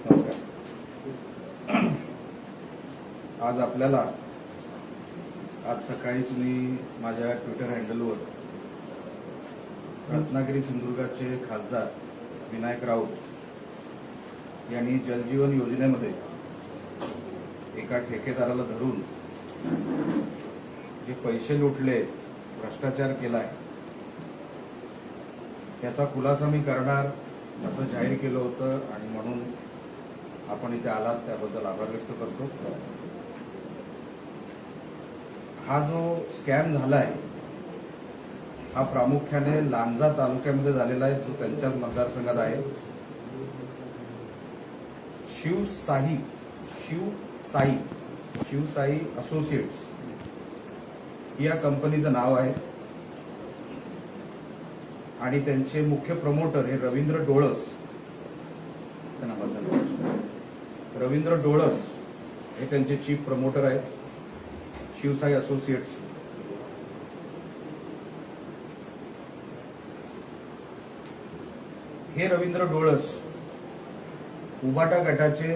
नमस्कार. आज आपल्याला आज सकाळीच मी माझ्या ट्विटर हँडलवर रत्नागिरी सिंधुदुर्गाचे खासदार विनायक राऊत यांनी जलजीवन योजनेमध्ये एका ठेकेदाराला धरून जे पैसे लुटले भ्रष्टाचार केलाय त्याचा खुलासा मी करणार असं जाहीर केलं होतं आणि म्हणून आपण इथे आलात त्याबद्दल आभार व्यक्त करतो. हा जो स्कॅम झालाय हा प्रामुख्याने लांजा तालुक्यामध्ये झालेला आहे जो त्यांच्याच मतदारसंघात आहे. शिवसाई शिवसाई शिवसाई असोसिएट्स या कंपनीचं नाव आहे. आणि त्यांचे मुख्य प्रमोटर हे रवींद्र डोळस त्यांना बसायला. रवींद्र डोळस हे त्यांचे चीफ प्रमोटर आहेत. शिवसाई असोसिएट्स हे रवींद्र डोळस उबाटा गटाचे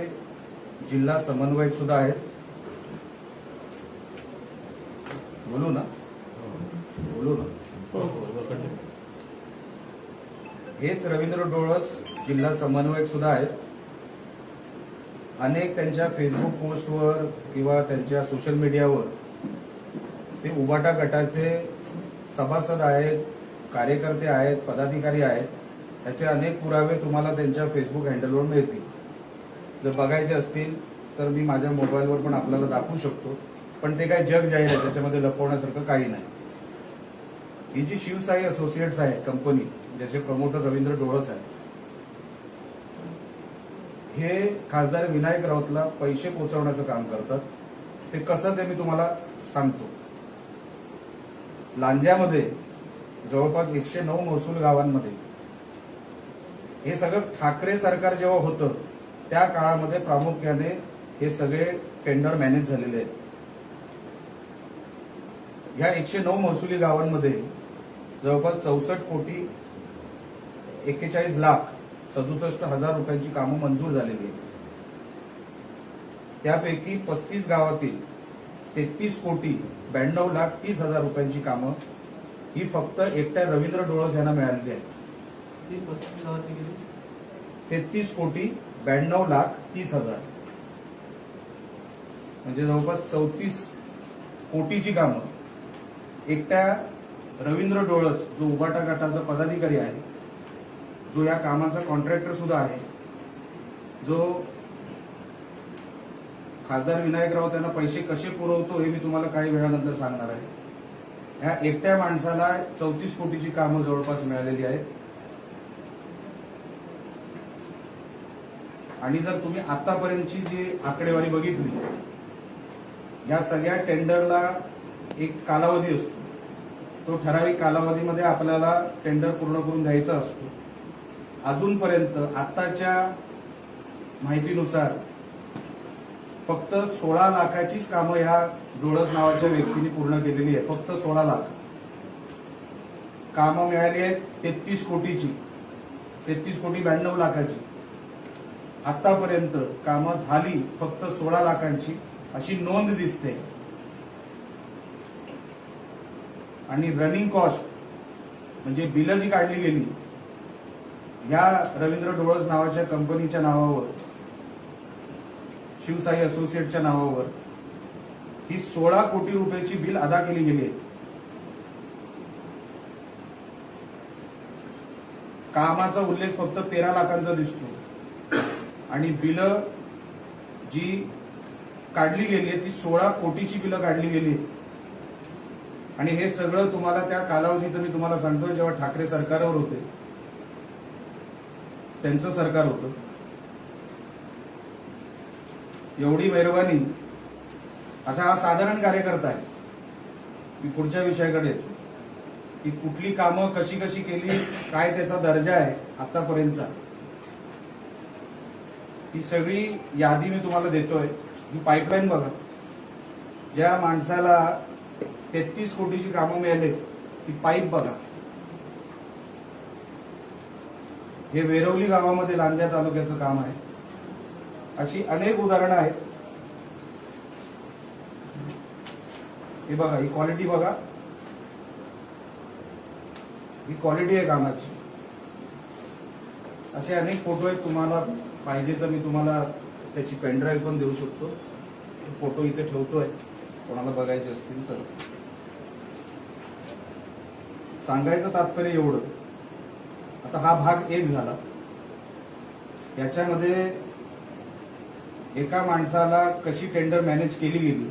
जिल्हा समन्वयक सुद्धा आहेत. बोलू ना? बोलू ना? हेच रवींद्र डोळस जिल्हा समन्वयक सुद्धा आहेत. अनेक त्यांच्या फेसबुक पोस्टवर किंवा त्यांच्या सोशल मीडियावर ते उबाटा गटाचे सभासद आहेत कार्यकर्ते आहेत पदाधिकारी आहेत त्याचे अनेक पुरावे तुम्हाला त्यांच्या फेसबुक हँडलवर मिळतील. जर बघायचे असतील तर मी माझ्या मोबाईलवर पण आपल्याला दाखवू शकतो. पण ते काय जग जाहीर आहे त्याच्यामध्ये लपवण्यासारखं काही नाही. ही जी शिवसाई असोसिएट्स आहे कंपनी ज्याचे प्रमोटर रवींद्र डोळस आहे हे खासदार विनायक राऊतला पैसे पोचवण्याचं काम करतात. ते कसं ते मी तुम्हाला सांगतो. लांज्यामध्ये जवळपास एकशे नऊ महसूल गावांमध्ये हे सगळं ठाकरे सरकार जेव्हा होतं त्या काळामध्ये प्रामुख्याने हे सगळे टेंडर मॅनेज झालेले आहेत. या एकशे नऊ महसुली गावांमध्ये जवळपास चौसष्ट कोटी एक्केचाळीस लाख सदुसष्ट हजार रुपयांची कामं मंजूर झालेली आहेत. त्यापैकी पस्तीस गावातील तेहतीस कोटी ब्याण्णव लाख तीस हजार रुपयांची कामं ही फक्त एकट्या रवींद्र डोळस यांना मिळालेली आहेत. तेहतीस कोटी ब्याण्णव लाख तीस हजार. म्हणजे जवळपास चौतीस कोटीची कामं. एकट्या रवींद्र डोळस जो उबाटा गटाचा पदाधिकारी आहे जो या कामाचा कॉन्ट्रॅक्टर सुद्धा आहे जो खासदार विनायक त्यांना पैसे कसे पुरवतो हे मी तुम्हाला काही वेळानंतर सांगणार आहे. ह्या एकट्या माणसाला चौतीस कोटीची कामं जवळपास मिळालेली आहेत. आणि जर तुम्ही आतापर्यंतची जी आकडेवारी बघितली या सगळ्या टेंडरला एक कालावधी असतो. तो ठराविक कालावधीमध्ये आपल्याला टेंडर पूर्ण करून द्यायचा असतो. अजूनपर्यंत आत्ताच्या माहितीनुसार फक्त सोळा लाखाचीच कामं ह्या डोळस नावाच्या व्यक्तीने पूर्ण केलेली आहे फक्त सोळा लाख. कामं मिळाली आहेत तेहतीस कोटीची. तेहतीस कोटी ब्याण्णव लाखाची. आतापर्यंत कामं झाली फक्त सोळा लाखांची अशी नोंद दिसते. आणि रनिंग कॉस्ट म्हणजे बिलं जी काढली गेली या रवींद्र डोळस नावाच्या कंपनीच्या नावावर शिवसाई असोसिएटच्या नावावर ही सोळा कोटी रुपयाची बिल अदा केली गेली आहेत कामाचा उल्लेख फक्त तेरा लाखांचा दिसतो. आणि बिलं जी काढली गेली आहे ती सोळा कोटीची बिलं काढली गेली आहेत. आणि हे सगळं तुम्हाला त्या कालावधीचं मी तुम्हाला सांगतोय जेव्हा ठाकरे सरकारवर होते. त्यांचं सरकार होतं. एवढी मेहरबानी आता हा साधारण कार्यकर्ता आहे. मी पुढच्या विषयाकडे येतो. की कुठली कामं कशी कशी केली काय त्याचा दर्जा आहे आतापर्यंतचा. ही सगळी यादी मी तुम्हाला देतोय. ही पाईपलाईन बघा. ज्या माणसाला तेहतीस कोटीची कामं मिळाली ती पाईप बघा. हे वेरवली गावामध्ये लांजा तालुक्याचं काम आहे. अशी अनेक उदाहरणं आहेत. हे बघा ही क्वालिटी बघा. ही क्वालिटी आहे कामाची. असे अनेक फोटो आहेत तुम्हाला पाहिजे तर मी तुम्हाला त्याची पेनड्राईव्ह पण देऊ शकतो. हे फोटो इथे ठेवतोय. कोणाला बघायचे असतील तर. सांगायचं तात्पर्य एवढं. आता हा भाग एक झाला. याच्यामध्ये एका माणसाला कशी टेंडर मॅनेज केली गेली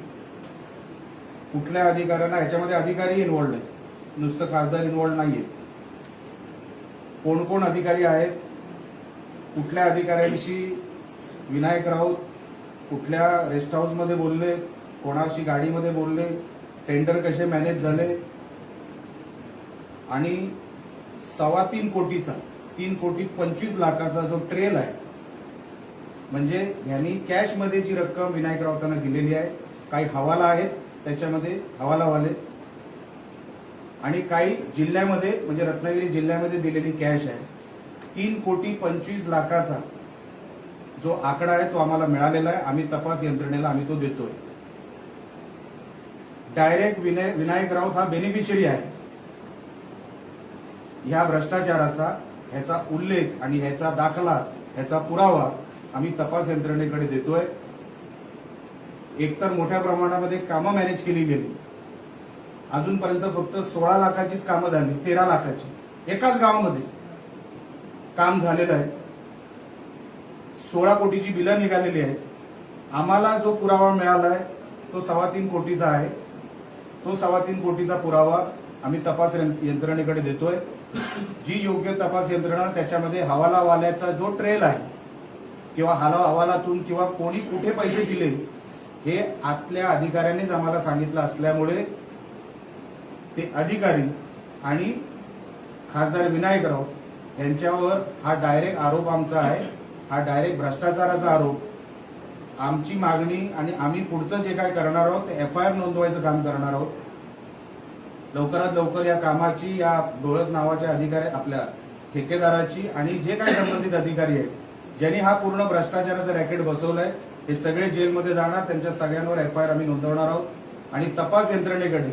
कुठल्या अधिकाऱ्यांना याच्यामध्ये अधिकारी इन्वॉल्ड आहे नुसतं खासदार इन्वॉल्ड नाहीये. कोण कोण अधिकारी आहेत कुठल्या अधिकाऱ्यांशी विनायक राऊत कुठल्या रेस्ट हाऊसमध्ये बोलले कोणाशी गाडीमध्ये बोलले टेंडर कसे मॅनेज झाले आणि सव्वा तीन कोटीचा तीन कोटी पंचवीस लाखाचा जो ट्रेल आहे म्हणजे यांनी कॅशमध्ये जी रक्कम विनायक राऊतांना दिलेली आहे काही हवाला आहेत त्याच्यामध्ये हवालावाले आणि काही जिल्ह्यामध्ये म्हणजे रत्नागिरी जिल्ह्यामध्ये दिलेली कॅश आहे. तीन कोटी पंचवीस लाखाचा जो आकडा आहे तो आम्हाला मिळालेला आहे. आम्ही तपास यंत्रणेला आम्ही तो देतोय. डायरेक्ट विनायक राऊत हा बेनिफिशियरी आहे. ह्या भ्रष्टाचाराचा ह्याचा उल्लेख आणि ह्याचा दाखला ह्याचा पुरावा आम्ही तपास यंत्रणेकडे देतोय. एकतर मोठ्या प्रमाणामध्ये कामं मॅनेज केली गेली. अजूनपर्यंत फक्त सोळा लाखाचीच कामं झाली तेरा लाखाची. एकाच गावामध्ये काम झालेलं आहे. सोळा कोटीची बिलं निघालेली आहेत. आम्हाला जो पुरावा मिळाला आहे तो सव्वा तीन कोटीचा आहे. तो सव्वा तीन कोटीचा पुरावा आम्ही तपास यंत्रणेकडे देतोय. जी योग्य तपास यंत्रणा त्याच्यामध्ये हवालावाल्याचा जो ट्रेल आहे किंवा हाला हवालातून किंवा कोणी कुठे पैसे दिले हे आतल्या अधिकाऱ्यांनीच आम्हाला सांगितलं असल्यामुळे ते अधिकारी आणि खासदार विनायकराव यांच्यावर हा डायरेक्ट आरोप आमचा आहे. हा डायरेक्ट भ्रष्टाचाराचा आरोप. आमची मागणी आणि आम्ही पुढचं जे काय करणार आहोत ते एफ आय आर नोंदवायचं काम करणार आहोत. लवकरात लवकर या कामाची या डोळस नावाच्या अधिकारी आपल्या ठेकेदाराची आणि जे काही संबंधित अधिकारी आहेत ज्यांनी हा पूर्ण भ्रष्टाचाराचा रॅकेट बसवलाय हे सगळे जेलमध्ये जाणार त्यांच्या सगळ्यांवर एफ आय आर आम्ही नोंदवणार आहोत. आणि तपास यंत्रणेकडे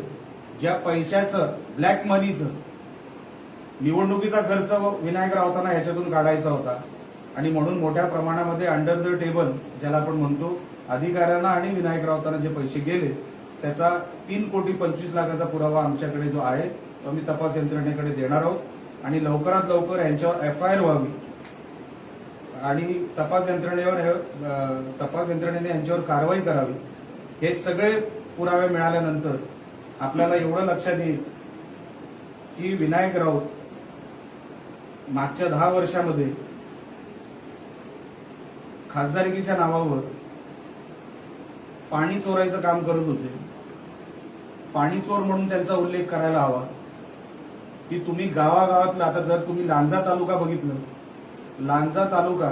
ज्या पैशाचं ब्लॅक मनीचं निवडणुकीचा खर्च विनायक रावताना ह्याच्यातून काढायचा होता. आणि म्हणून मोठ्या प्रमाणामध्ये अंडर द टेबल ज्याला आपण म्हणतो अधिकाऱ्यांना आणि विनायक रावताना जे पैसे गेले त्याचा तीन कोटी पंचवीस लाखाचा पुरावा आमच्याकडे जो आहे तो आम्ही तपास यंत्रणेकडे देणार आहोत. आणि लवकरात लवकर यांच्यावर एफ आय आर व्हावी. आणि तपास यंत्रणेवर तपास यंत्रणेने यांच्यावर कारवाई करावी. हे सगळे पुरावे मिळाल्यानंतर आपल्याला एवढं लक्षात येईल की विनायक राऊत मागच्या दहा वर्षामध्ये खासदारकीच्या नावावर पाणी चोरायचं काम करत होते. पाणी चोर म्हणून त्यांचा उल्लेख करायला हवा. की तुम्ही गावागावातला आता जर तुम्ही लांजा तालुका बघितलं लांजा तालुका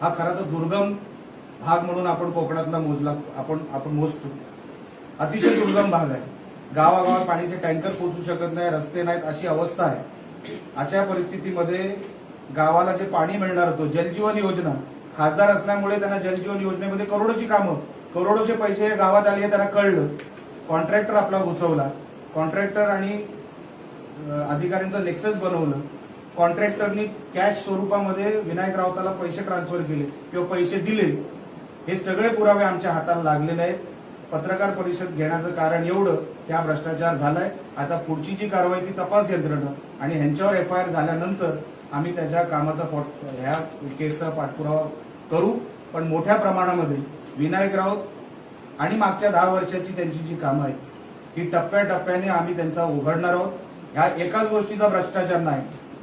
हा खरा तर दुर्गम भाग म्हणून आपण कोकणातला मोजला आपण आपण मोजतो. अतिशय दुर्गम भाग आहे. गावागावात पाणीचे टँकर पोहोचू शकत नाही रस्ते नाहीत अशी अवस्था आहे. अशा परिस्थितीमध्ये गावाला जे पाणी मिळणार होतं जलजीवन योजना खासदार असल्यामुळे त्यांना जलजीवन योजनेमध्ये करोडोची कामं करोडोचे पैसे गावात आले त्यांना कळलं. कॉन्ट्रॅक्टर आपला घुसवला कॉन्ट्रॅक्टर आणि अधिकाऱ्यांचं नेक्सस बनवलं कॉन्ट्रॅक्टरनी कॅश स्वरूपामध्ये विनायक राऊताला पैसे ट्रान्सफर केले किंवा पैसे दिले हे सगळे पुरावे आमच्या हाताला लागलेले आहेत. पत्रकार परिषद घेण्याचं कारण एवढं की हा भ्रष्टाचार झालाय. आता पुढची जी कारवाई ती तपास यंत्रणा आणि ह्यांच्यावर एफ आय आर झाल्यानंतर आम्ही त्याच्या कामाचा ह्या केसचा पाठपुरावा करू. पण मोठ्या प्रमाणामध्ये विनायक राऊत आणि मागच्या दहा वर्षाची त्यांची जी कामं आहेत ही टप्प्याटप्प्याने आम्ही त्यांचा उघडणार आहोत. ह्या एकाच गोष्टीचा भ्रष्टाचार नाही.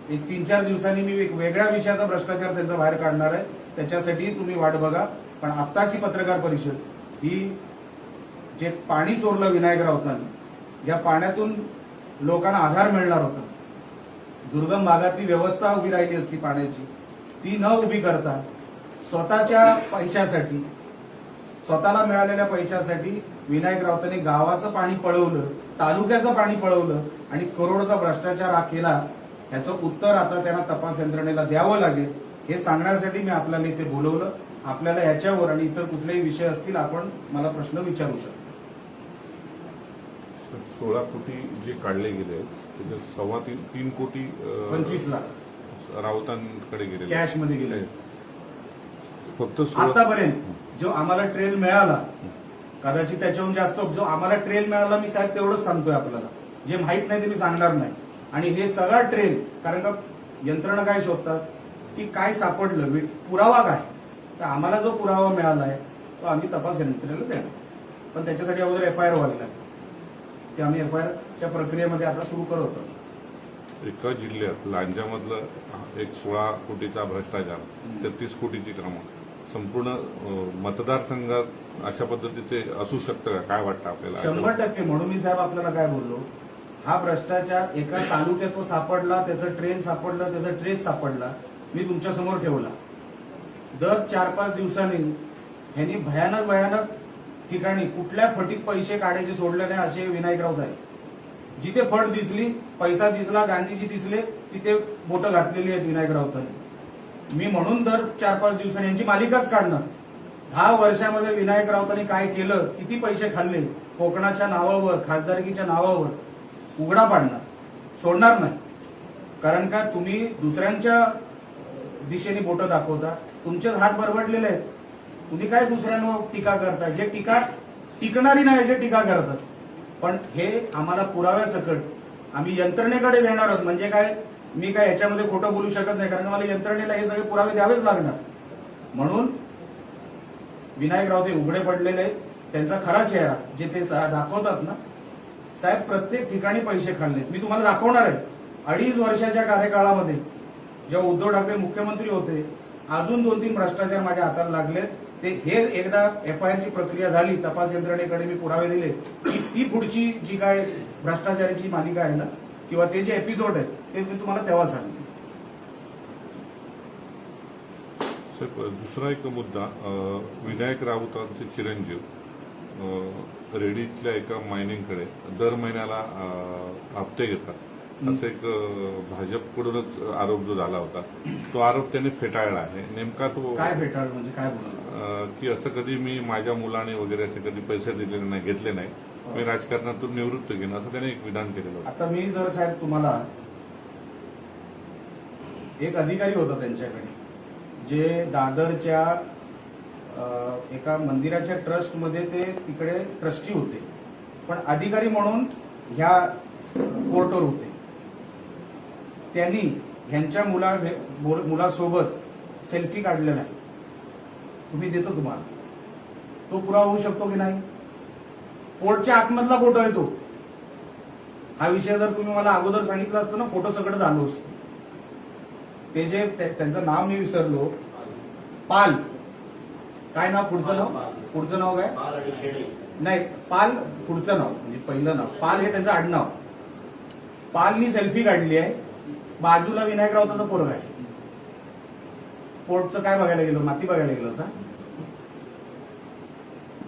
एक तीन चार दिवसांनी मी एक वेगळ्या विषयाचा भ्रष्टाचार त्यांचा बाहेर काढणार आहे. त्याच्यासाठी तुम्ही वाट बघा. पण आत्ताची पत्रकार परिषद ही जे पाणी चोरलं विनायक राऊतांनी ज्या पाण्यातून लोकांना आधार मिळणार होता. दुर्गम भागातली व्यवस्था उभी राहिली असती पाण्याची. ती न उभी करता स्वतःच्या पैशासाठी स्वतःला मिळालेल्या पैशासाठी विनायक राऊतांनी गावाचं पाणी पळवलं तालुक्याचं पाणी पळवलं आणि करोडचा भ्रष्टाचार हा केला ह्याचं उत्तर आता त्यांना तपास यंत्रणेला द्यावं लागेल हे सांगण्यासाठी मी आपल्याला इथे बोलवलं. आपल्याला याच्यावर आणि इतर कुठलेही विषय असतील आपण मला प्रश्न विचारू शकता. सोळा कोटी जे काढले गेले त्याच्यात सव्वा तीन तीन कोटी पंचवीस लाख. राऊतांकडे गेले कॅशमध्ये गेले फक्त आतापर्यंत. जो आम्हाला ट्रेल मिळाला कदाचित त्याच्याहून जास्त जो आम्हाला ट्रेल मिळाला मी साहेब तेवढंच सांगतोय आपल्याला. जे माहीत नाही ते मी सांगणार नाही. आणि हे सगळा ट्रेल कारण का यंत्रणा काय शोधतात? की काय सापडलं? पुरावा काय? तर आम्हाला जो पुरावा मिळाला आहे तो आम्ही तपास यंत्रणेला देणार. पण त्याच्यासाठी अगोदर एफ आय आर व्हावी लागेल. ते आम्ही एफ आय आरच्या प्रक्रियेमध्ये आता सुरू करत आहोत एका जिल्ह्यात लांजामधलं एक सोळा कोटीचा भ्रष्टाचार तेहतीस कोटीची कामं. संपूर्ण मतदारसंघात अशा पद्धतीचे असू शकतं का? काय वाटतं आपल्याला? शंभर टक्के. म्हणून मी साहेब आपल्याला काय बोललो हा भ्रष्टाचार एका तालुक्याचा सापडला त्याचं ट्रेन सापडलं त्याचा ट्रेस सापडला मी तुमच्यासमोर ठेवला. दर चार पाच दिवसांनी ह्यांनी भयानक भयानक ठिकाणी कुठल्या फटीत पैसे काढायचे सोडले नाही असे विनायक राऊत आहे जिथे फट दिसली पैसा दिसला गांधीजी दिसले तिथे बोटं घातलेली आहेत विनायक राऊतांनी. मी म्हणून दर चार पाच दिवसांनी यांची मालिकाच काढणार. दहा वर्षामध्ये विनायक राऊतांनी काय केलं किती पैसे खाल्ले कोकणाच्या नावावर खासदारकीच्या नावावर उघडा पाडणार सोडणार नाही. कारण का तुम्ही दुसऱ्यांच्या दिशेने बोटं दाखवता तुमचेच हात बरबडलेले आहेत. तुम्ही काय दुसऱ्यांवर टीका करता जे टीका टिकणारी नाही जे टीका करतात. पण हे आम्हाला पुराव्यासकट आम्ही यंत्रणेकडे देणार आहोत. म्हणजे काय? मी काय याच्यामध्ये खोटं बोलू शकत नाही कारण मला यंत्रणेला हे सगळे पुरावे द्यावेच लागणार. म्हणून विनायक राव ते उघडे पडलेले आहेत. त्यांचा खरा चेहरा जे ते दाखवतात ना साहेब प्रत्येक ठिकाणी पैसे खाल्लेत. मी तुम्हाला दाखवणार आहे. अडीच वर्षाच्या कार्यकाळामध्ये जेव्हा उद्धव ठाकरे मुख्यमंत्री होते अजून दोन तीन भ्रष्टाचार माझ्या हाताला लागलेत. ते हे एकदा एफ आय आरची प्रक्रिया झाली तपास यंत्रणेकडे मी पुरावे दिले. की ती पुढची जी काय भ्रष्टाचाराची मालिका आहे ना किंवा ते जे एपिसोड आहेत ते मी तुम्हाला तेव्हा सांगेन. दुसरा एक मुद्दा विनायक राऊतांचे चिरंजीव रेडीतल्या एका मायनिंगकडे दर महिन्याला हप्ते घेतात. असं एक भाजपकडूनच आरोप जो झाला होता तो आरोप त्यांनी फेटाळला आहे. नेमका तो काय भेटाल म्हणजे काय की असं कधी मी माझ्या मुलाने वगैरे असे कधी पैसे दिलेले नाही घेतले नाही मी राजकारणातून निवृत्त घेईन असं त्याने एक विधान केलेलं आता मी जर साहेब तुम्हाला एक अधिकारी होता त्यांच्याकडे जे दादरच्या एका मंदिराच्या ट्रस्टमध्ये ते तिकडे ट्रस्टी होते. पण अधिकारी म्हणून ह्या कोर्टवर होते. त्यांनी ह्यांच्या मुला मुलासोबत सेल्फी काढलेला आहे. तुम्ही देतो तुम्हाला. तो पुरावा होऊ शकतो की नाही? कोर्टच्या आतमधला फोटो आहे तो. हा विषय जर तुम्ही मला अगोदर सांगितलं असतं ना फोटो सगळं झालो असतो. ते जे त्यांचं नाव मी विसरलो. पाल. काय नाव? पुढचं नाव? पुढचं नाव काय? नाही पाल पुढचं नाव. म्हणजे पहिलं नाव. पाल हे त्यांचं आडनाव. पालनी सेल्फी काढली आहे. बाजूला विनायक राऊताचा पोरगा आहे. कोर्टचं काय बघायला गेलो? माती बघायला गेलो होता.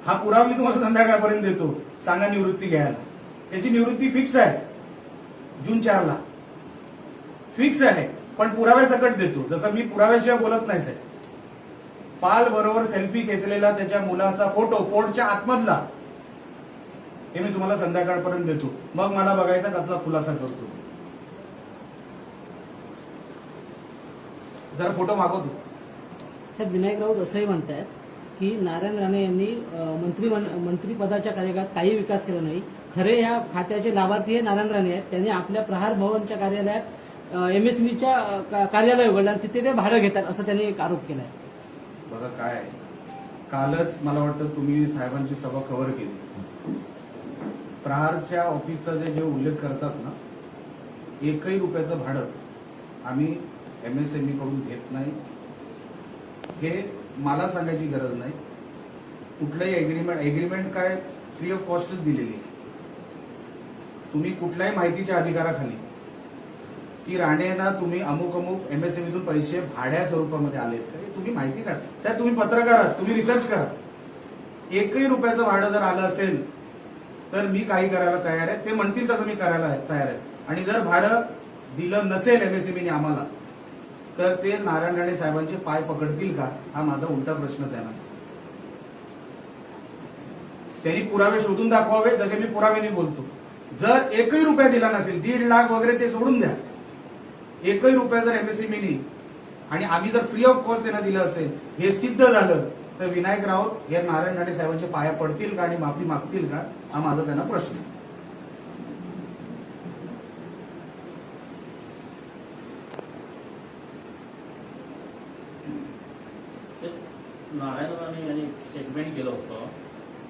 हा पुरावा मी तुम्हाला संध्याकाळपर्यंत देतो. सांगा निवृत्ती घ्यायला. त्याची निवृत्ती फिक्स आहे. जून चारला. फिक्स आहे. पण पुराव्यासकट देतो. जसं मी पुराव्याशिवाय बोलत नाही साहेब. पाल बरोबर सेल्फी खेचलेला त्याच्या मुलाचा फोटो पोर्टच्या आतमधला. हे मी तुम्हाला संध्याकाळपर्यंत देतो. मग मला बघायचा कसला खुलासा करतो. जरा फोटो मागवतो साहेब विनायक राऊत असंही म्हणतायत की नारायण राणे यांनी मंत्री मंत्रीपदाच्या कार्यकाळात काही विकास केला नाही. खरे या खात्याचे लाभार्थी हे नारायण राणे आहेत. त्यांनी आपल्या प्रहार भवनच्या कार्यालयात एमएसएमईच्या कार्यालय उघडलं आणि तिथे ते भाडं घेतात असं त्यांनी एक आरोप केलाय. बघा काय आहे. कालच मला वाटतं तुम्ही साहेबांची सभा कव्हर केली. प्रहारच्या ऑफिसचा जे जे उल्लेख करतात ना एकही रुपयाचं भाडं आम्ही एमएसएमई कडून घेत नाही. हे मला सांगायची गरज नाही. कुठलंही एग्रीमेंट एग्रीमेंट काय फ्री ऑफ कॉस्टच दिलेली आहे. तुम्ही कुठल्याही माहितीच्या अधिकाराखाली की राणेंना तुम्ही अमुक अमुक एमएसएमईतून पैसे भाड्या स्वरूपामध्ये आलेत का तुम्ही माहिती काढा. साहेब तुम्ही पत्रकार आहात तुम्ही रिसर्च करा. एकही रुपयाचं भाडं जर आलं असेल तर मी काही करायला तयार आहे. ते म्हणतील तसं मी करायला तयार आहे. आणि जर भाडं दिलं नसेल एमएसएमईने आम्हाला तर ते नारायण राणे साहेबांचे पाय पकडतील का? हा माझा उलटा प्रश्न त्यांना. त्यांनी पुरावे शोधून दाखवावे जसे मी पुरावेने बोलतो. जर एकही रुपया दिला नसेल दीड लाख वगैरे ते सोडून द्या. एकही रुपया जर एमएसएमईनी आणि आम्ही जर फ्री ऑफ कॉस्ट त्यांना दिलं असेल हे सिद्ध झालं तर विनायक राऊत हे नारायण राणे साहेबांच्या पाया पडतील का आणि माफी मागतील का हा माझा त्यांना प्रश्न आहे. नारायण राणे यांनी स्टेटमेंट केलं होतं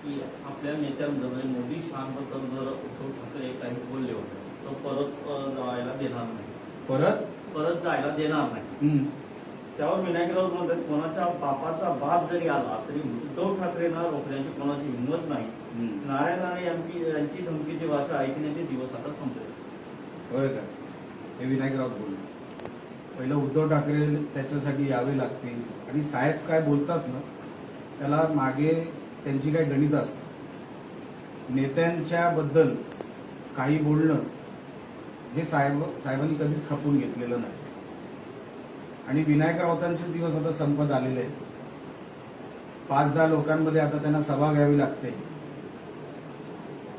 की आपल्या नेत्यांबद्दल मोदी शहाबद्दल जर उद्धव ठाकरे काही बोलले होते. तर परत जायला देणार नाही. परत? परत जायला देणार नाही. त्यावर विनायक राऊत म्हणतात कोणाच्या बापाचा बाप जरी आला तरी उद्धव ठाकरेंना रोखण्याची कोणाची हिंमत नाही. नारायण राणे यांची यांची धमकीची भाषा ऐकण्याचे दिवस आता संपले. होय का? हे विनायक राऊत बोलले. पहिलं उद्धव ठाकरे त्याच्यासाठी यावे लागतील. आणि साहेब काय बोलतात ना त्याला मागे त्यांची काही गणित असतात नेत्यांच्या बद्दल काही बोलणं हे साहेब साहेबांनी कधीच खपून घेतलेलं नाही. आणि विनायक राऊतांचे दिवस आता संपत आलेले आहेत. पाच दहा लोकांमध्ये आता त्यांना सभा घ्यावी लागते.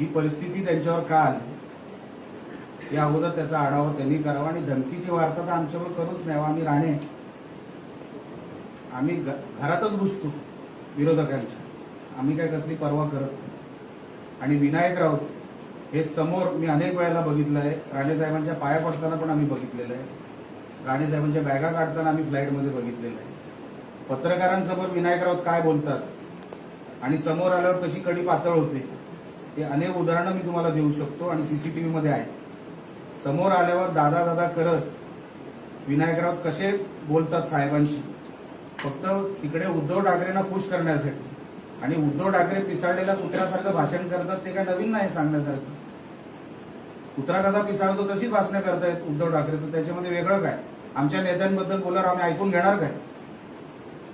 ही परिस्थिती त्यांच्यावर का आली? या अगोदर त्याचा आढावा त्यांनी करावा आणि धमकीची वार्ता तर आमच्यावर करूच नाही आम्ही राणे आम्ही घ- घरातच घुसतो विरोधकांच्या. आम्ही काय कसली पर्वा करत नाही. आणि विनायक राऊत हे समोर मी अनेक वेळेला बघितलं आहे. राणेसाहेबांच्या पाया पडताना पण आम्ही बघितलेलं आहे. राणेसाहेबांच्या बॅगा काढताना आम्ही फ्लाईटमध्ये बघितलेलं आहे. पत्रकारांसमोर विनायक राऊत काय बोलतात? आणि समोर आल्यावर कशी कडी पातळ होते? हे अनेक उदाहरणं मी तुम्हाला देऊ शकतो आणि सीसीटीव्हीमध्ये आहे समोर आल्यावर दादा दादा करत विनायक राऊत कसे बोलतात साहेबांशी? फक्त तिकडे उद्धव ठाकरेंना खुश करण्यासाठी. आणि उद्धव ठाकरे पिसाळलेल्या कुत्र्यासारखं भाषण करतात ते काय नवीन नाही सांगण्यासारखं. कुत्रा कसा पिसाळतो तशीच भाषणं करतायत उद्धव ठाकरे. तर त्याच्यामध्ये वेगळं काय? आमच्या नेत्यांबद्दल बोलणार आम्ही ऐकून घेणार काय?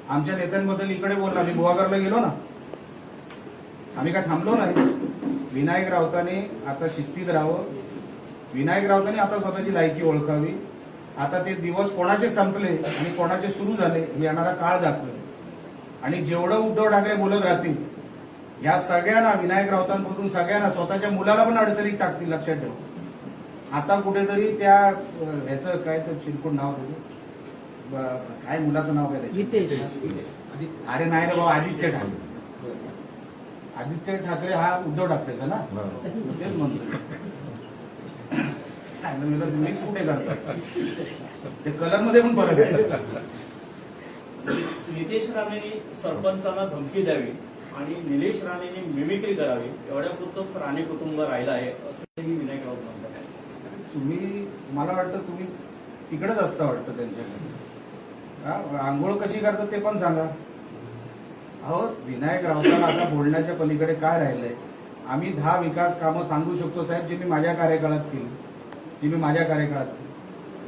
आमच्या नेत्यांबद्दल इकडे बोलला आम्ही गुहागरला गेलो ना. आम्ही काय थांबलो नाही? विनायक राऊतांनी आता शिस्तीत राहावं. विनायक राऊतांनी आता स्वतःची लायकी ओळखावी. आता ते दिवस कोणाचे संपले आणि कोणाचे सुरू झाले हे येणारा काळ दाखवेल. आणि जेवढं उद्धव ठाकरे बोलत राहतील या सगळ्यांना विनायक राऊतांपासून सगळ्यांना स्वतःच्या मुलाला पण अडचणीत टाकतील लक्षात ठेवा. आता कुठेतरी त्या ह्याचं काय तर चिरकुट नाव तुझं ब- काय मुलाचं नाव काय त्याचं? जितेश अरे नाही रे बाबा आदित्य ठाकरे. आदित्य ठाकरे हा उद्धव ठाकरेचा ना? तेच म्हणतो. मिक्स कुठे करतात ते कलरमध्ये पण फरक आहे. नितेश राणेंनी सरपंचांना धमकी द्यावी आणि निलेश राणेंनी मिमिक्री करावी. एवढ्या पुरतच राणे कुटुंब राहिलं आहे असंही विनायक राऊत म्हणतात. तुम्ही मला वाटतं तुम्ही तिकडेच असता वाटतं त्यांच्याकडे. आंघोळ कशी करतात ते पण सांगा. अहो विनायक राऊतांना आता बोलण्याच्या पलीकडे काय राहिलंय? आम्ही दहा विकास कामं सांगू शकतो साहेब जी मी माझ्या कार्यकाळात केली. जी मी माझ्या कार्यकाळात केली.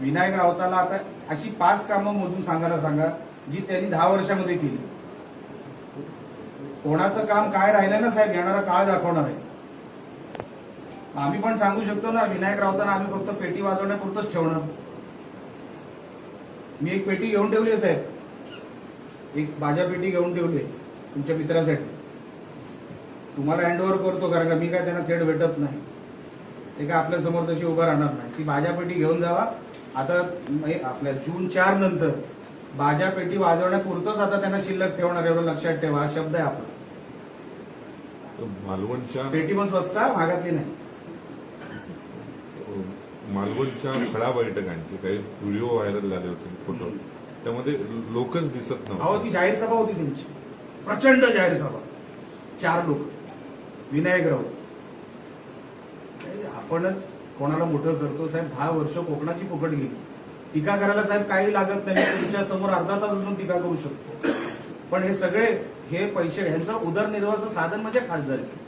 विनायक राऊताला आता अशी पाच कामं मोजून सांगायला सांगा जी त्यांनी दहा वर्षामध्ये केली. कोणाचं काम काय राहिलं ना साहेब येणारा काळ दाखवणार आहे. आम्ही पण सांगू शकतो ना विनायक राऊतांना आम्ही फक्त पेटी वाजवण्यापुरतच ठेवणार. मी एक पेटी घेऊन ठेवली आहे साहेब. एक भाज्या पेटी घेऊन ठेवली आहे तुमच्या मित्रासाठी. तुम्हाला हँड ओव्हर करतो कारण का मी काय त्यांना थेट भेटत नाही. ते काय आपल्यासमोर तशी उभं राहणार नाही. ती भाज्या पेटी घेऊन जावा. आता आपल्या जून चार नंतर भाज्या पेटी वाजवण्यापुरतच आता त्यांना शिल्लक ठेवणार एवढं लक्षात ठेवा. हा शब्द आहे आपला. मालवणच्या पेटी पण स्वस्त महागातली नाही. मालवणच्या खळा बैठकांचे काही व्हिडिओ व्हायरल झाले होते फोटो. त्यामध्ये लोकच दिसत अहो नव्हते ती जाहीर सभा होती त्यांची. प्रचंड जाहीर सभा. चार लोक. विनायक राऊत. आपणच कोणाला मोठं करतो साहेब दहा वर्ष कोकणाची फुकट गेली. टीका करायला साहेब काही लागत नाही. तुमच्यासमोर अर्धा तास अजून टीका करू शकतो. पण हे सगळे हे पैसे ह्यांचं उदरनिर्वाहाचं साधन म्हणजे खासदारकी.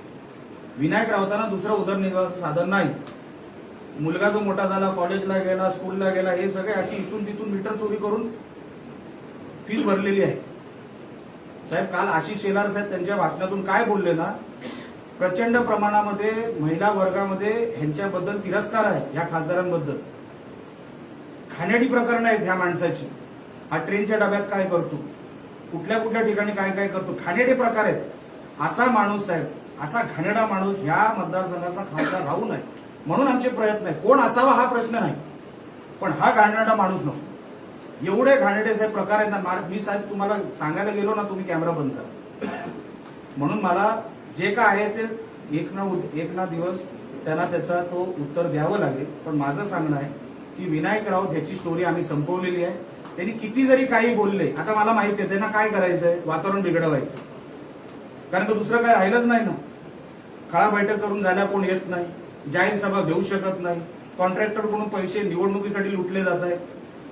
विनायक राऊतांना दुसरं उदरनिर्वाहाचं साधन नाही. मुलगा जो मोठा झाला कॉलेजला गेला स्कूलला गेला हे सगळे अशी इथून तिथून मीटर चोरी करून फीस भरलेली आहे. साहेब काल आशिष शेलार साहेब त्यांच्या भाषणातून काय बोलले ना प्रचंड प्रमाणामध्ये महिला वर्गामध्ये ह्यांच्याबद्दल तिरस्कार आहे ह्या खासदारांबद्दल. खाण्याडी प्रकरण आहेत ह्या माणसाची. हा ट्रेनच्या डब्यात काय करतो? कुठल्या कुठल्या ठिकाणी काय काय करतो? घाणेरडे प्रकार आहेत. असा माणूस साहेब असा घाणेरडा माणूस ह्या मतदारसंघाचा खासदार राहू नये. म्हणून आमचे प्रयत्न आहे. कोण असावा हा प्रश्न नाही. पण हा घाणेरडा माणूस नको. एवढे घाणेरडे साहेब प्रकार आहेत ना मी साहेब तुम्हाला सांगायला गेलो ना तुम्ही कॅमेरा बंद करा. म्हणून मला जे काय आहे ते एक ना उद- एक ना दिवस त्यांना त्याचा तो उत्तर द्यावं लागेल. पण माझं सांगणं आहे की विनायक राऊत ह्याची स्टोरी आम्ही संपवलेली आहे. त्यांनी किती जरी काही बोलले आता मला माहिती आहे त्यांना काय करायचंय? वातावरण बिघडवायचं कारण का दुसरं काय राहिलंच नाही ना. काळा बैठक करून जायला कोण येत नाही. जाहीर सभा घेऊ शकत नाही. कॉन्ट्रॅक्टरकडून पैसे निवडणुकीसाठी लुटले जात आहेत.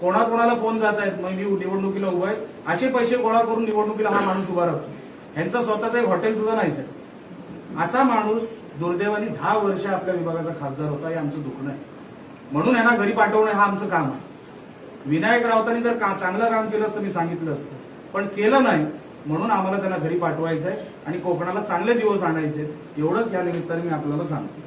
कोणाकोणाला फोन जात आहेत? मग मी निवडणुकीला उभा आहे. असे पैसे गोळा करून निवडणुकीला हा माणूस उभा राहतो. ह्यांचा स्वतःचा एक हॉटेल सुद्धा नाही सर असा माणूस दुर्दैवाने दहा वर्ष आपल्या विभागाचा खासदार होता हे आमचं दुखणं आहे. म्हणून यांना घरी पाठवणं हा आमचं काम आहे. विनायक राऊतांनी जर का चांगलं काम केलं असतं मी सांगितलं असतं. पण केलं नाही म्हणून आम्हाला त्यांना घरी पाठवायचं आहे आणि कोकणाला चांगले दिवस आणायचे आहेत. एवढंच या निमित्ताने मी आपल्याला सांगतो.